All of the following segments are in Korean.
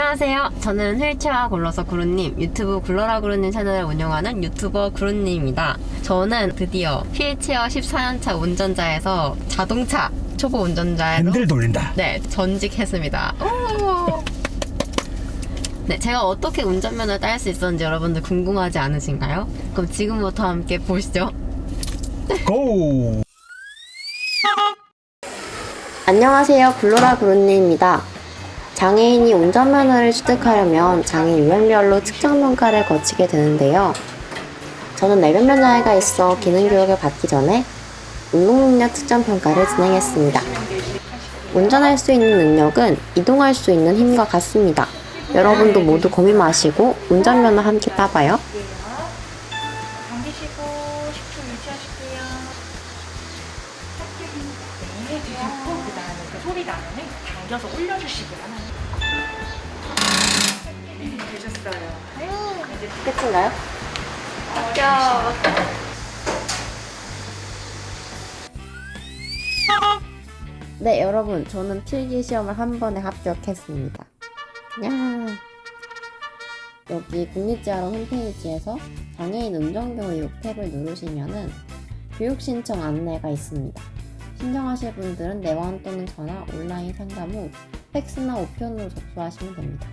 안녕하세요. 저는 휠체어 굴러서 구루님, 유튜브 굴러라 구루님 채널을 운영하는 유튜버 구루님입니다. 저는 드디어 휠체어 14년차 운전자에서 자동차 초보 운전자로 핸들 돌린다. 네, 전직했습니다. 오! 네, 제가 어떻게 운전면허를 딸수 있었는지 여러분들 궁금하지 않으신가요? 그럼 지금부터 함께 보시죠. 고! 안녕하세요. 굴로라 구루님입니다. 장애인이 운전면허를 취득하려면 장애 유형별로 측정 평가를 거치게 되는데요. 저는 내변면 장애가 있어 기능 교육을 받기 전에 운동 능력 측정 평가를 진행했습니다. 운전할 수 있는 능력은 이동할 수 있는 힘과 같습니다. 여러분도 모두 고민 마시고 운전면허 함께 따봐요. 당기시고 10초 유지하시고요. 네, 드시고 그 다음에 그 소리 나면은 당겨서 올려주시기 바랍니다. 네, 되셨어요. 이제 끝인가요? 네, 여러분, 저는 필기 시험을 한 번에 합격했습니다. 야. 여기 국립지하로 홈페이지에서 장애인 운전교육 탭을 누르시면은 교육 신청 안내가 있습니다. 신청하실 분들은 내원 또는 전화, 온라인 상담 후 팩스나 우편으로 접수하시면 됩니다.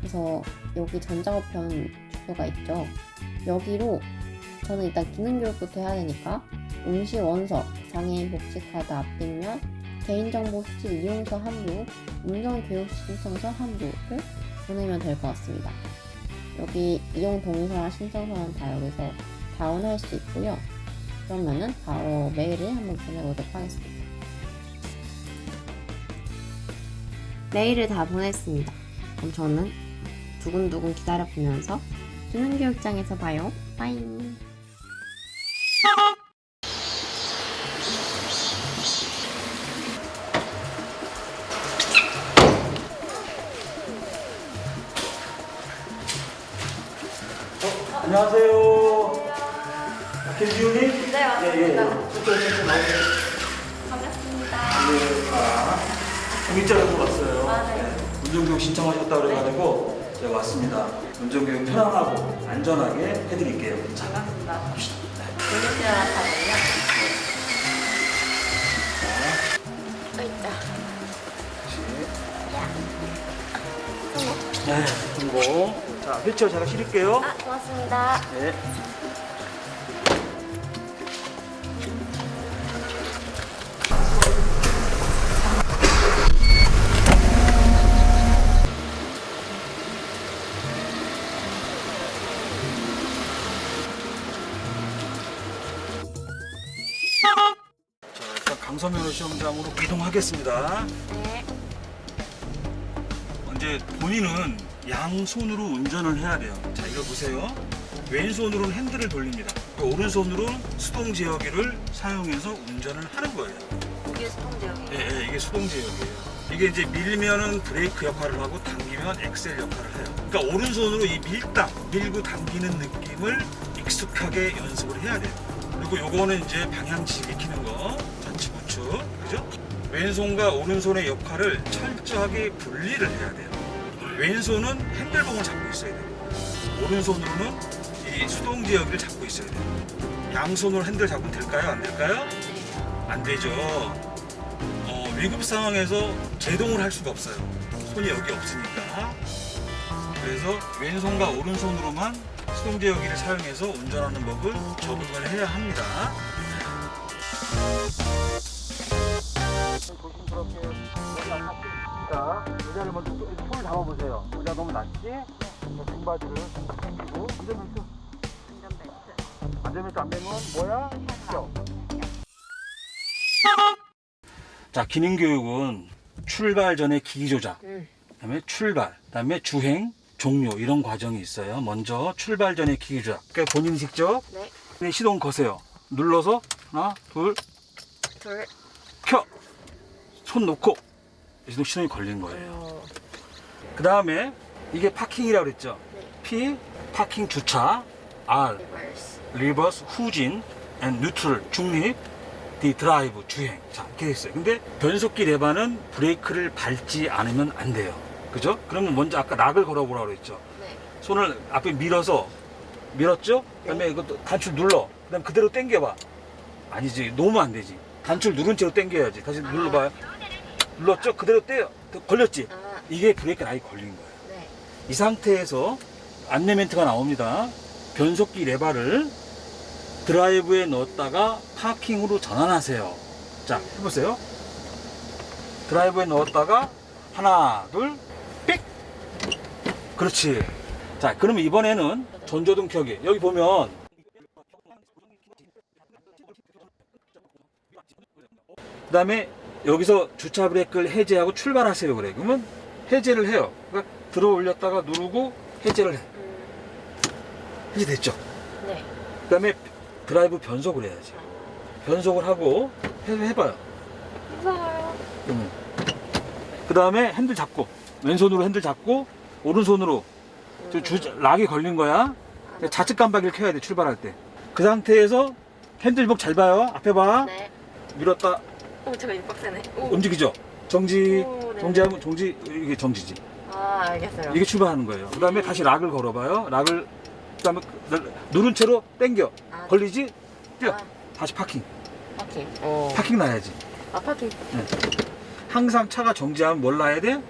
그래서 여기 전자우편 주소가 있죠. 여기로 저는 일단 기능교육부터 해야 되니까 응시 원서, 장애인 복지카드 앞뒷면, 개인정보 수집 이용서 한부, 운전교육 신청서 한부를 보내면 될 것 같습니다. 여기 이용 동의서랑 신청서는 다 여기서 다운할 수 있고요. 그러면은 바로 메일을 한번 보내보도록 하겠습니다. 메일을 다 보냈습니다. 그럼 저는 두근두근 기다려 보면서 기능교육장에서 봐요. 빠잉. 안녕하세요. 김지훈님? 네, 맞습니다. 예, 예. 이쪽으로 나오세요. 반갑습니다. 네, 아, 공익자에서 왔어요. 네. 운전교육 신청하셨다 그래가지고 제가 왔습니다. 운전교육 편안하고 안전하게 해드릴게요. 자, 반갑습니다. 갑시다. 네. 운전대를 하거든요. 자, 있다. 네, 그리고 자, 휠체어 제가 실을게요. 아, 고맙습니다. 네. 서면허 시험장으로 이동하겠습니다. 네. 이제 본인은 양손으로 운전을 해야 돼요. 자, 이거 보세요. 왼손으로는 핸들을 돌립니다. 그 오른손으로는 수동 제어기를 사용해서 운전을 하는 거예요. 이게 수동제형이에요. 예, 예, 이게 수동 제어기예요. 이게 이제 밀면은 브레이크 역할을 하고 당기면 엑셀 역할을 해요. 그러니까 오른손으로 이 밀당, 밀고 당기는 느낌을 익숙하게 연습을 해야 돼요. 그리고 요거는 이제 방향치기 키는 거, 그죠? 왼손과 오른손의 역할을 철저하게 분리를 해야 돼요. 왼손은 핸들봉을 잡고 있어야 돼요. 오른손으로는 이 수동 제어기를 잡고 있어야 돼요. 양손으로 핸들 잡으면 될까요? 안 될까요? 안 되죠. 어, 위급 상황에서 제동을 할 수가 없어요. 손이 여기 없으니까. 그래서 왼손과 오른손으로만 수동 제어기를 사용해서 운전하는 법을 적응을 해야 합니다. 여기 자, 의자를 먼저 손을 잡아보세요. 의자 너무 낮지? 등받이를 당기고 안전벨트. 안전벨트 안 매면 뭐야? 껴. 자, 기능 교육은 출발 전에 기기 조작, 그다음에 출발, 그다음에 주행, 종료 이런 과정이 있어요. 먼저 출발 전에 기기 조작. 그러니까 본인이 직접 네. 네, 시동 거세요. 눌러서 하나, 둘, 둘. 켜. 손 놓고 시동 시동이 걸린 거예요. 그 다음에 이게 파킹이라고 그랬죠. P 파킹 주차, R 리버스. 후진, and 뉴트럴 중립, D 드라이브 주행. 자 이렇게 돼 있어요. 근데 변속기 레바는 브레이크를 밟지 않으면 안 돼요. 그죠? 그러면 먼저 아까 락을 걸어보라고 그랬죠. 네. 손을 앞에 밀어서 밀었죠? 그다음에 이것도 단추 눌러. 그다음 그대로 당겨봐. 아니지, 놓으면 안 되지. 단추를 누른 채로 당겨야지. 다시 눌러봐요. 눌렀죠? 그대로 떼요. 걸렸지? 아, 이게 브레이크 라이 걸린 거예요. 네. 이 상태에서 안내 멘트가 나옵니다. 변속기 레바를 드라이브에 넣었다가 파킹으로 전환하세요. 자, 해보세요. 드라이브에 넣었다가 하나, 둘, 삑! 그렇지. 자, 그러면 이번에는 전조등 켜기. 여기 보면 그 다음에 여기서 주차 브레이크를 해제하고 출발하세요. 그래. 그러면 해제를 해요. 그러니까 들어 올렸다가 누르고 해제를 해. 음, 해제됐죠. 네. 그 다음에 드라이브 변속을 해야지. 변속을 하고 해, 해봐요. 무서워요. 그 다음에 핸들 잡고 왼손으로 핸들 잡고 오른손으로 저 주, 락이 걸린 거야. 좌측 깜빡이를 켜야 돼 출발할 때. 그 상태에서 핸들복 잘 봐요. 앞에 봐. 네. 밀었다 오, 제가 빡세네. 오. 움직이죠. 정지 오, 네. 정지하면 정지 이게 정지지. 아, 알겠어요. 이게 출발하는 거예요. 그 다음에 다시 락을 걸어봐요. 락을 그 다음에 누른 채로 당겨 아, 걸리지 뛰어 아, 다시 파킹 파킹. 어. 파킹 놔야지. 아, 파킹. 항상 차가 정지하면 뭘 놔야 돼?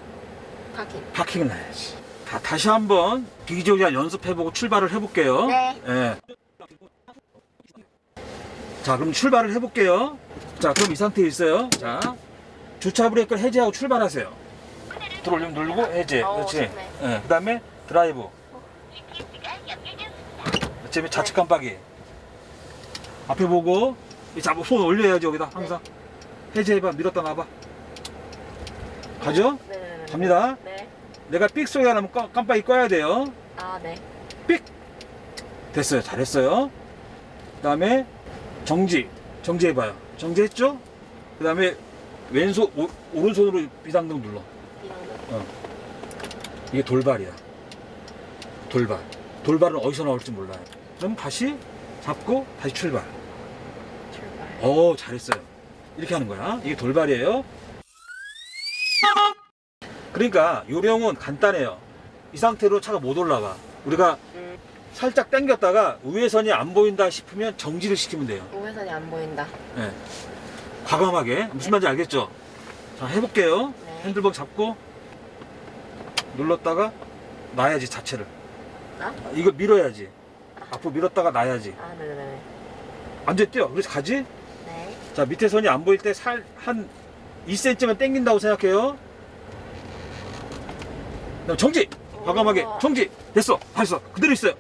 파킹. 파킹을 놔야지. 다, 다시 한번 비기조리한 연습해보고 출발을 해볼게요. 네. 예. 자, 그럼 출발을 해볼게요. 자, 그럼 이 상태에 있어요. 자, 주차 브레이크를 해제하고 출발하세요. 들어올리면 누르고 해제. 어, 그렇지. 좋네. 예. 그 다음에 드라이브. 그다음에 좌측 깜빡이. 앞에 보고 이 잡고 손 올려야지 여기다 항상. 해제해봐. 밀었다 놔봐. 가죠? 네네네. 갑니다. 네. 내가 삑 소리 가 나면 깜- 깜빡이 꺼야 돼요. 아, 네. 됐어요. 잘했어요. 그 다음에 정지. 정지해봐요. 정지했죠? 그 다음에 왼손, 오, 오른손으로 비상등 눌러. 이런 이게 돌발이야. 돌발. 돌발은 어디서 나올지 몰라요. 그럼 다시 잡고 다시 출발. 출발. 오, 잘했어요. 이렇게 하는 거야. 이게 돌발이에요. 그러니까 요령은 간단해요. 이 상태로 차가 못 올라가. 우리가 음, 살짝 당겼다가 우회선이 안 보인다 싶으면 정지를 시키면 돼요. 우회선이 안 보인다. 예. 과감하게. 무슨 말인지 알겠죠? 자, 해볼게요. 네. 핸들복 잡고 눌렀다가 놔야지, 자체를. 나? 이거 밀어야지. 앞으로 밀었다가 놔야지. 아, 네네네. 완전 뛰어. 그래서 가지? 네. 자, 밑에 선이 안 보일 때 살, 한 2cm만 당긴다고 생각해요. 그다음 정지! 과감하게. 정지! 됐어. 됐어. 그대로 있어요.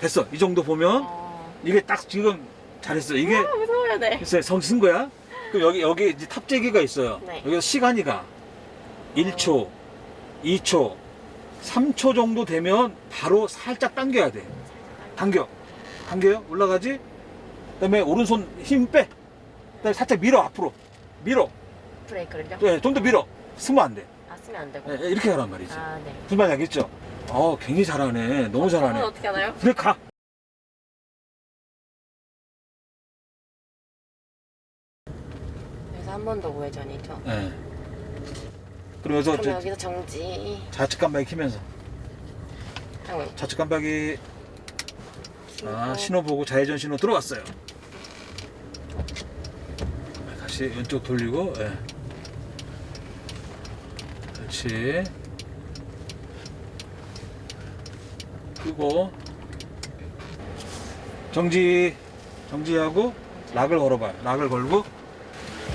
됐어. 이 정도 보면 어. 이게 딱 지금 잘했어. 이게 아, 무서워요, 네. 글쎄 성쓴 거야. 그럼 여기 여기 이제 탑재기가 있어요. 네. 여기서 시간이 가. 1초, 2초, 3초 정도 되면 바로 살짝 당겨야 돼. 당겨. 당겨요? 올라가지? 그다음에 오른손 힘 빼. 그다음에 살짝 밀어 앞으로. 밀어. 브레이크를요? 네, 좀 더 밀어. 쓰면 안 돼. 아, 쓰면 안 되고. 네, 이렇게 하란 말이지. 아, 네. 무슨 말인지 알겠죠? 어, 굉장히 잘하네. 너무 그건 잘하네. 어떻게 하나요? 그래 가. 여기서 한 번 더 우회전이죠. 네. 그러면서 그럼 저 여기서 정지. 좌측 깜빡이 키면서 하고 좌측 깜빡이 아, 신호. 신호 보고 좌회전 신호 들어왔어요. 다시 왼쪽 돌리고, 예. 그렇지. 끄고, 정지, 정지하고, 락을 걸어봐요. 락을 걸고.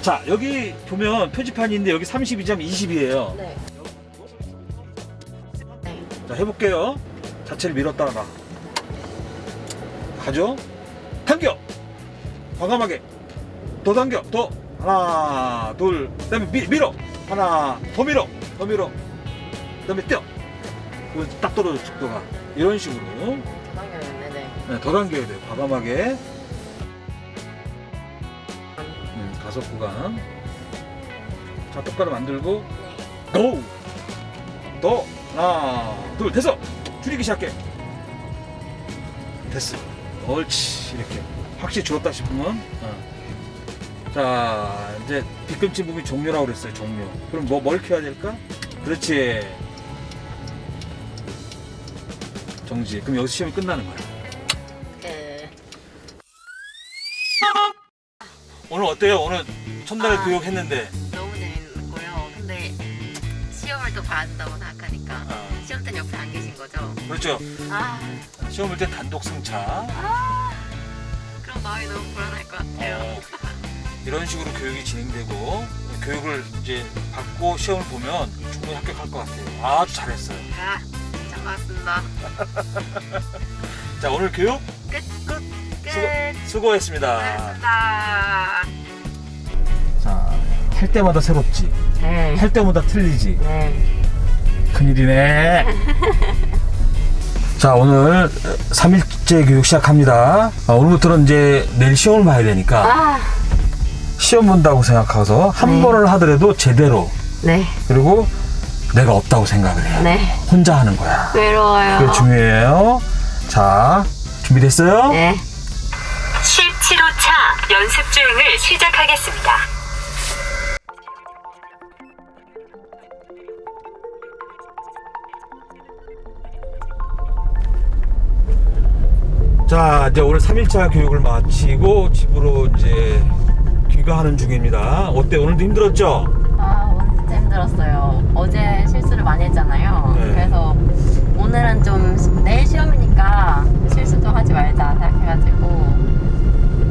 자, 여기 보면 표지판이 있는데 여기 32점 20이에요. 네. 네. 자, 해볼게요. 자체를 밀었다가 나. 가죠? 당겨! 과감하게. 더 당겨. 더. 하나, 둘. 그 다음에 밀, 밀어. 하나, 더 밀어. 더 밀어. 그 다음에 뛰어. 딱 떨어져, 속도가. 이런 식으로. 더 당겨야겠네, 네. 네, 더 당겨야 돼요. 과감하게. 음, 가속 구간. 자, 똑바로 만들고. 네. 고! 더! 하나, 둘, 됐어! 줄이기 시작해. 됐어. 옳지. 이렇게. 확실히 줄었다 싶으면. 어. 자, 이제 뒤꿈치 부분이 종료라고 그랬어요. 종료. 그럼 뭐, 뭘 켜야 될까? 그렇지. 정지. 그럼 여기서 시험이 끝나는 거야. 네. 오늘 어때요? 오늘 첫날 아. 교육 했는데 너무 재밌고요. 근데 시험을 또 봐야 된다고 생각하니까 어, 시험대는 옆에 안 계신 거죠? 그렇죠. 아, 시험 볼 때 단독 승차. 그럼 마음이 너무 불안할 것 같아요. 어, 이런 식으로 교육이 진행되고 교육을 이제 받고 시험을 보면 충분히 합격할 것 같아요. 아주 잘했어요. 아, 잘 봤습니다. 자 오늘 교육 끝. 끝. 끝. 수고, 수고했습니다. 잘했습니다. 자, 할 때마다 새롭지. 네. 할 때마다 틀리지. 네. 큰일이네. 자, 오늘 3일째 교육 시작합니다. 아, 오늘부터는 이제 내일 시험을 봐야 되니까 아, 시험 본다고 생각해서 한 네. 번을 하더라도 제대로 네. 그리고 내가 없다고 생각을 해요. 네. 혼자 하는 거야. 외로워요. 그게 중요해요. 자, 준비됐어요? 네. 17호차 연습 주행을 시작하겠습니다. 자, 이제 오늘 3일차 교육을 마치고 집으로 이제 귀가하는 중입니다. 어때? 오늘도 힘들었죠? 힘들었어요. 어제 실수를 많이 했잖아요. 네. 그래서 오늘은 좀 내일 시험이니까 실수도 하지 말자 생각해가지고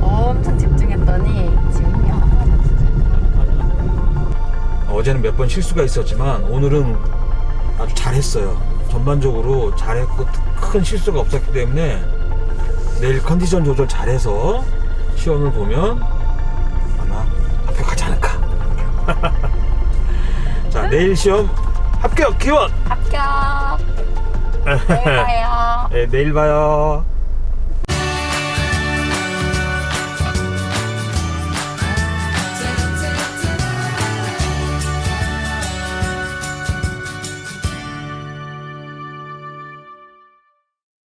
엄청 집중했더니 지금 힘이 하나도 없어요. 어제는 몇 번 실수가 있었지만 오늘은 아주 잘했어요. 전반적으로 잘했고 큰 실수가 없었기 때문에 내일 컨디션 조절 잘해서 시험을 보면 내일 시험 합격 기원. 합격! 내일 봐요. 네, 내일 봐요.